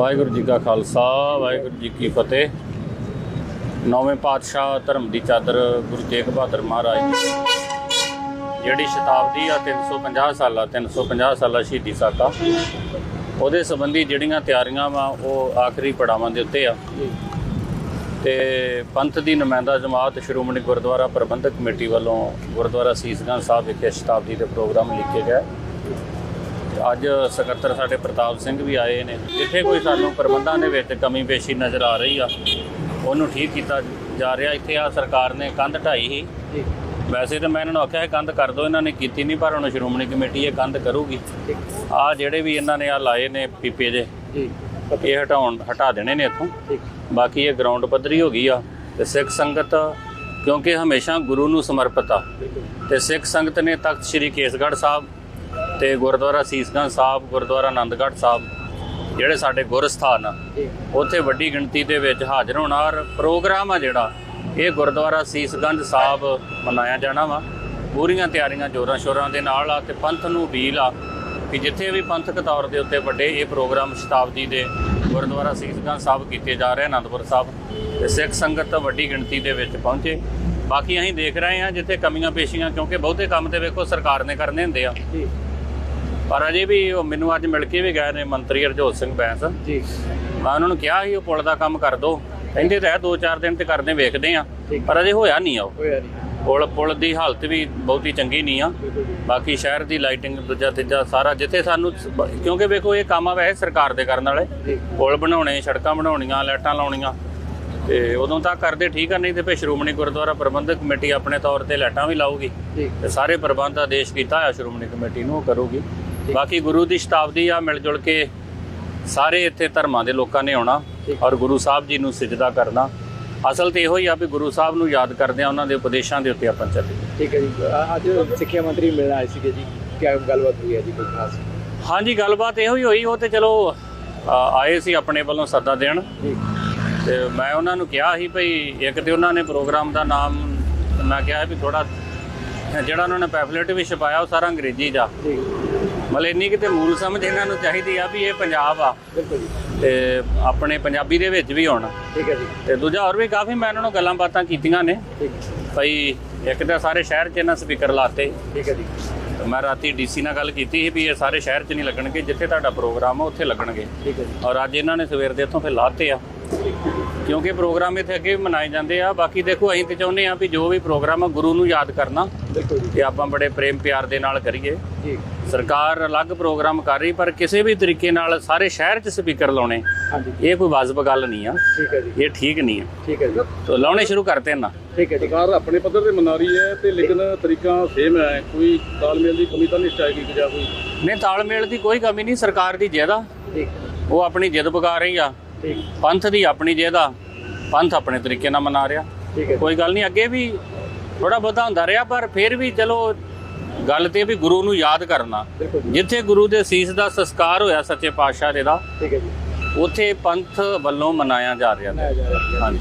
ਵਾਹਿਗੁਰੂ ਜੀ ਕਾ ਖਾਲਸਾ, ਵਾਹਿਗੁਰੂ ਜੀ ਕੀ ਫਤਿਹ। ਨੌਵੇਂ ਪਾਤਸ਼ਾਹ ਧਰਮ ਦੀ ਚਾਦਰ ਗੁਰੂ ਤੇਗ ਬਹਾਦਰ ਮਹਾਰਾਜ ਜਿਹੜੀ ਸ਼ਤਾਬਦੀ ਆ 350 ਸਾਲਾ 350 ਸਾਲਾ ਸ਼ਹੀਦੀ ਸਾਕਾ। ਉਹਦੇ ਸੰਬੰਧੀ ਜਿਹੜੀਆਂ ਤਿਆਰੀਆਂ ਵਾ, ਉਹ ਆਖਰੀ ਪੜਾਵਾਂ ਦੇ ਉੱਤੇ ਆ। ਤੇ ਪੰਥ ਦੀ ਨੁਮਾਇੰਦਾ ਜਮਾਤ ਸ਼੍ਰੋਮਣੀ ਗੁਰਦੁਆਰਾ ਪ੍ਰਬੰਧਕ ਕਮੇਟੀ ਵੱਲੋਂ ਗੁਰਦੁਆਰਾ ਸੀਸਗੰਜ ਸਾਹਿਬ ਵਿਖੇ ਸ਼ਤਾਬਦੀ ਦੇ ਪ੍ਰੋਗਰਾਮ ਲਿਖੇ ਗਏ। ਅੱਜ ਸਕੱਤਰ ਸਾਡੇ ਪ੍ਰਤਾਪ ਸਿੰਘ ਵੀ ਆਏ ਨੇ। ਜਿੱਥੇ ਕੋਈ ਸਾਨੂੰ ਪ੍ਰਬੰਧਾਂ ਦੇ ਵਿੱਚ ਕਮੀ ਪੇਸ਼ੀ ਨਜ਼ਰ ਆ ਰਹੀ ਆ ਉਹਨੂੰ ਠੀਕ ਕੀਤਾ ਜਾ ਰਿਹਾ। ਇੱਥੇ ਆ ਸਰਕਾਰ ਨੇ ਕੰਧ ਢਾਈ ਸੀ। ਜੀ। ਵੈਸੇ ਤਾਂ ਮੈਂ ਇਹਨਾਂ ਨੂੰ ਆਖਿਆ ਕੰਧ ਕਰ ਦਿਓ ਇਹਨਾਂ ਨੇ ਕੀਤੀ ਨਹੀਂ ਪਰ ਹੁਣ ਸ਼੍ਰੋਮਣੀ ਕਮੇਟੀ ਇਹ ਕੰਧ ਕਰੂਗੀ। ਆ ਜਿਹੜੇ ਵੀ ਇਹਨਾਂ ਨੇ ਆ ਲਾਏ ਨੇ ਪੀਪੇ ਜੀ। ਇਹ ਹਟਾਉਣ ਹਟਾ ਦੇਣੇ ਨੇ ਇੱਥੋਂ। ਬਾਕੀ ਇਹ ਗਰਾਊਂਡ ਪੱਧਰੀ ਹੋ ਗਈ ਆ ਤੇ ਸਿੱਖ ਸੰਗਤ ਕਿਉਂਕਿ ਹਮੇਸ਼ਾ ਗੁਰੂ ਨੂੰ ਸਮਰਪਿਤ ਆ। ਤੇ ਸਿੱਖ ਸੰਗਤ ਨੇ ਤਖਤ ਸ੍ਰੀ ਕੇਸਗੜ੍ਹ ਸਾਹਿਬ ਤੇ ਗੁਰਦੁਆਰਾ ਸੀਸਗੰਜ ਸਾਹਿਬ ਗੁਰਦੁਆਰਾ ਆਨੰਦਗੜ੍ਹ ਸਾਹਿਬ ਜਿਹੜੇ ਸਾਡੇ ਗੁਰ ਸਥਾਨ ਆ ਉੱਥੇ ਵੱਡੀ ਗਿਣਤੀ ਦੇ ਵਿੱਚ ਹਾਜ਼ਰ ਹੋਣਾ। ਔਰ ਪ੍ਰੋਗਰਾਮ ਆ ਜਿਹੜਾ ਇਹ ਗੁਰਦੁਆਰਾ ਸੀਸਗੰਜ ਸਾਹਿਬ ਮਨਾਇਆ ਜਾਣਾ ਵਾ। ਪੂਰੀਆਂ ਤਿਆਰੀਆਂ ਜੋਰਾਂ ਸ਼ੋਰਾਂ ਦੇ ਨਾਲ ਆ ਤੇ ਪੰਥ ਨੂੰ ਅਪੀਲ ਆ ਕਿ ਜਿੱਥੇ ਵੀ ਪੰਥਕ ਤੌਰ ਦੇ ਉੱਤੇ ਵੱਡੇ ਇਹ ਪ੍ਰੋਗਰਾਮ ਸ਼ਤਾਬਦੀ ਦੇ ਗੁਰਦੁਆਰਾ ਸੀਸਗੰਜ ਸਾਹਿਬ ਕੀਤੇ ਜਾ ਰਹੇ ਅਨੰਦਪੁਰ ਸਾਹਿਬ ਤੇ ਸਿੱਖ ਸੰਗਤ ਵੱਡੀ ਗਿਣਤੀ ਦੇ ਵਿੱਚ ਪਹੁੰਚੇ। ਬਾਕੀ ਅਸੀਂ ਦੇਖ ਰਹੇ ਹਾਂ ਜਿੱਥੇ ਕਮੀਆਂ ਪੇਸ਼ੀਆਂ ਕਿਉਂਕਿ ਬਹੁਤੇ ਕੰਮ ਤੇ ਵੇਖੋ ਸਰਕਾਰ ਨੇ ਕਰਨੇ ਹੁੰਦੇ ਆ। ਪਰ ਅਜੇ ਵੀ ਉਹ ਮੈਨੂੰ ਅੱਜ ਮਿਲ ਕੇ ਵੀ ਗਏ ਨੇ ਮੰਤਰੀ ਹਰਜੋਤ ਸਿੰਘ ਬੈਂਸ। ਜੀ। ਮੈਂ ਉਹਨਾਂ ਨੂੰ ਕਿਹਾ ਸੀ ਉਹ ਪੁਲ ਦਾ ਕੰਮ ਕਰ ਦੋ। ਕਹਿੰਦੇ ਤਾਂ ਹੈ ਦੋ ਚਾਰ ਦਿਨ ਤੇ ਕਰਦੇ ਵੇਖਦੇ ਆ। ਪਰ ਅਜੇ ਹੋਇਆ ਨਹੀਂ ਆ ਉਹ। ਹੋਇਆ ਨਹੀਂ। ਪੁਲ ਪੁਲ ਦੀ ਹਾਲਤ ਵੀ ਬਹੁਤੀ ਚੰਗੀ ਨਹੀਂ ਆ। ਬਾਕੀ ਸ਼ਹਿਰ ਦੀ ਲਾਈਟਿੰਗ ਦੂਜਾ ਤੀਜਾ ਸਾਰਾ ਜਿੱਥੇ ਸਾਨੂੰ ਕਿਉਂਕਿ ਵੇਖੋ ਇਹ ਕੰਮ ਆ ਵੈਸੇ ਸਰਕਾਰ ਦੇ ਕਰਨ ਵਾਲੇ। ਪੁਲ ਬਣਾਉਣੇ ਸੜਕਾਂ ਬਣਾਉਣੀਆਂ ਲਾਈਟਾਂ ਲਾਉਣੀਆਂ। ਤੇ ਉਦੋਂ ਤੱਕ ਕਰਦੇ ਠੀਕ ਆ ਨਹੀਂ ਤੇ ਫੇ ਸ਼੍ਰੋਮਣੀ ਗੁਰਦੁਆਰਾ ਪ੍ਰਬੰਧਕ ਕਮੇਟੀ ਆਪਣੇ ਤੌਰ ਤੇ ਲਾਈਟਾਂ ਵੀ ਲਾਊਗੀ ਤੇ ਸਾਰੇ ਪ੍ਰਬੰਧ ਆਦੇਸ਼ ਕੀਤਾ ਹੋਇਆ ਸ਼੍ਰੋਮਣੀ ਕਮੇਟੀ ਨੂੰ ਉਹ ਕਰੂਗੀ। ਬਾਕੀ ਗੁਰੂ ਦੀ ਸ਼ਤਾਬਦੀ ਆ ਮਿਲ ਜੁਲ ਕੇ ਸਾਰੇ ਇੱਥੇ ਧਰਮਾਂ ਦੇ ਲੋਕਾਂ ਨੇ ਆਉਣਾ। ਔਰ ਗੁਰੂ ਸਾਹਿਬ ਜੀ ਨੂੰ ਸਜਦਾ ਕਰਨਾ। ਅਸਲ ਤੇ ਇਹੋ ਹੀ ਆ ਵੀ ਗੁਰੂ ਸਾਹਿਬ ਨੂੰ ਯਾਦ ਕਰਦੇ ਆ ਉਹਨਾਂ ਦੇ ਉਪਦੇਸ਼ਾਂ ਦੇ ਉੱਤੇ ਆਪਾਂ ਚੱਲੀਏ। ਠੀਕ ਹੈ ਜੀ। ਅੱਜ ਸਿੱਖਿਆ ਮੰਤਰੀ ਮਿਲਣ ਆਏ ਸੀਗੇ ਜੀ। ਕੀ ਗੱਲਬਾਤ ਹੋਈ ਹੈ ਜੀ ਕੋਈ ਖਾਸ? ਹਾਂਜੀ ਗੱਲਬਾਤ ਇਹੋ ਹੀ ਹੋਈ ਉਹ ਤੇ ਚਲੋ ਆ, ਆਏ ਸੀ ਆਪਣੇ ਵੱਲੋਂ ਸੱਦਾ ਦੇਣ। ਜੀ। ਤੇ ਮੈਂ ਉਹਨਾਂ ਨੂੰ ਕਿਹਾ ਸੀ ਭਈ ਇੱਕ ਤੇ ਉਹਨਾਂ ਨੇ ਪ੍ਰੋਗਰਾਮ ਦਾ ਨਾਮ ਮੈਂ ਕਿਹਾ ਵੀ ਥੋੜਾ ਜਿਹੜਾ ਉਹਨਾਂ ਨੇ ਪੈਫਲੇਟ ਵੀ ਛਪਾਇਆ ਉਹ ਸਾਰਾ ਅੰਗਰੇਜ਼ੀ ਦਾ। ਮਤਲਬ ਇੰਨੀ ਕਿਤੇ ਮੂਲ ਸਮਝ ਇਹਨਾਂ ਨੂੰ ਚਾਹੀਦੀ ਆ ਵੀ ਇਹ ਪੰਜਾਬ ਆ। ਤੇ ਆਪਣੇ ਪੰਜਾਬੀ ਦੇ ਵਿੱਚ ਵੀ ਹੋਣਾ। ਠੀਕ ਹੈ ਜੀ। ਤੇ ਦੂਜਾ ਹੋਰ ਵੀ ਕਾਫੀ ਮੈਂ ਉਹਨਾਂ ਨੂੰ ਗੱਲਾਂ ਬਾਤਾਂ ਕੀਤੀਆਂ ਨੇ। ਭਈ ਇੱਕ ਤਾਂ ਸਾਰੇ ਸ਼ਹਿਰ 'ਚ ਇਹਨਾਂ ਸਪੀਕਰ ਲਾਤੇ। ਠੀਕ ਹੈ ਜੀ। ਮੈਂ ਰਾਤੀ ਡੀਸੀ ਨਾਲ ਗੱਲ ਕੀਤੀ ਸੀ ਵੀ ਇਹ ਸਾਰੇ ਸ਼ਹਿਰ 'ਚ ਨਹੀਂ ਲੱਗਣਗੇ ਜਿੱਥੇ ਤੁਹਾਡਾ ਪ੍ਰੋਗਰਾਮ ਆ ਉੱਥੇ ਲੱਗਣਗੇ। ਠੀਕ ਹੈ ਜੀ। ਔਰ ਅੱਜ ਇਹਨਾਂ ਨੇ ਸਵੇਰ ਦੇ ਇੱਥੋਂ ਫਿਰ ਲਾਤੇ ਆ। ਕਿਉਂਕਿ ਪ੍ਰੋਗਰਾਮ ਇੱਥੇ ਅੱਗੇ ਵੀ ਮਨਾਏ ਜਾਂਦੇ ਆ। ਬਾਕੀ ਦੇਖੋ ਅਸੀਂ ਤੇ ਚਾਹੁੰਦੇ ਆ ਵੀ ਜੋ ਵੀ ਪ੍ਰੋਗਰਾਮ ਆ ਗੁਰੂ ਨੂੰ ਯਾਦ ਕਰਨਾ ਤੇ ਆਪਾਂ ਬੜੇ ਪ੍ਰੇਮ ਪਿਆਰ ਦੇ ਨਾਲ ਕਰੀਏ। ਜੀ। ਸਰਕਾਰ ਅਲੱਗ ਪ੍ਰੋਗਰਾਮ ਕਰ ਰਹੀ ਪਰ ਕਿਸੇ ਵੀ ਤਰੀਕੇ ਨਾਲ ਸਾਰੇ ਸ਼ਹਿਰ 'ਚ ਸਪੀਕਰ ਲਾਉਣੇ ਹਾਂਜੀ। ਇਹ ਕੋਈ ਵਾਜਬ ਗੱਲ ਨਹੀਂ ਆ। ਠੀਕ ਹੈ ਜੀ। ਇਹ ਠੀਕ ਨਹੀਂ ਆ। ਠੀਕ ਹੈ ਜੀ। ਤੋ ਲਾਉਣੇ ਸ਼ੁਰੂ ਕਰਤੇ ਨਾ। ਠੀਕ ਹੈ ਜੀ। ਸਰਕਾਰ ਆਪਣੇ ਪੱਧਰ ਤੇ ਮਨਾ ਰਹੀ ਹੈ ਤੇ ਲੇਕਿਨ ਤਰੀਕਾ ਸੇਮ ਹੈ। ਕੋਈ ਤਾਲਮੇਲ ਦੀ ਕਮੀ ਤਾਂ ਨਹੀਂ ਚਾਹੀਦੀ ਕਿ ਜਾਂ ਕੋਈ ਨਹੀਂ ਤਾਲਮੇਲ ਦੀ ਕੋਈ ਕਮੀ ਨਹੀਂ ਸਰਕਾਰ ਦੀ ਆ। ਠੀਕ। ਉਹ ਆਪਣੀ ਜਿੱਦ ਪਕਾ ਰਹੀ ਆ। ਠੀਕ। ਪੰਥ ਦੀ ਆਪਣੀ ਆ ਪੰਥ ਆਪਣੇ ਤਰੀਕੇ ਨਾਲ ਮਨਾ ਰਿਹਾ। ਠੀਕ ਹੈ। ਕੋਈ ਗੱਲ ਨਹੀਂ ਅੱਗੇ ਵੀ ਥੋੜਾ ਬਹੁਤਾ ਹੁੰਦਾ ਰਿਹਾ ਪਰ ਫਿਰ ਵੀ ਚਲੋ ਗੱਲ ਤੇ ਵੀ ਗੁਰੂ ਨੂੰ ਯਾਦ ਕਰਨਾ। ਜਿੱਥੇ ਗੁਰੂ ਦੇ ਸੀਸ ਦਾ ਸੰਸਕਾਰ ਹੋਇਆ ਸੱਚੇ ਪਾਤਸ਼ਾਹ ਦੇ ਦਾ ਠੀਕ ਹੈ ਜੀ। ਉੱਥੇ ਪੰਥ ਵੱਲੋਂ ਮਨਾਇਆ ਜਾ ਰਿਹਾ। ਬਣਾਇਆ ਜਾ ਰਿਹਾ। ਹੈ ਹਾਂਜੀ।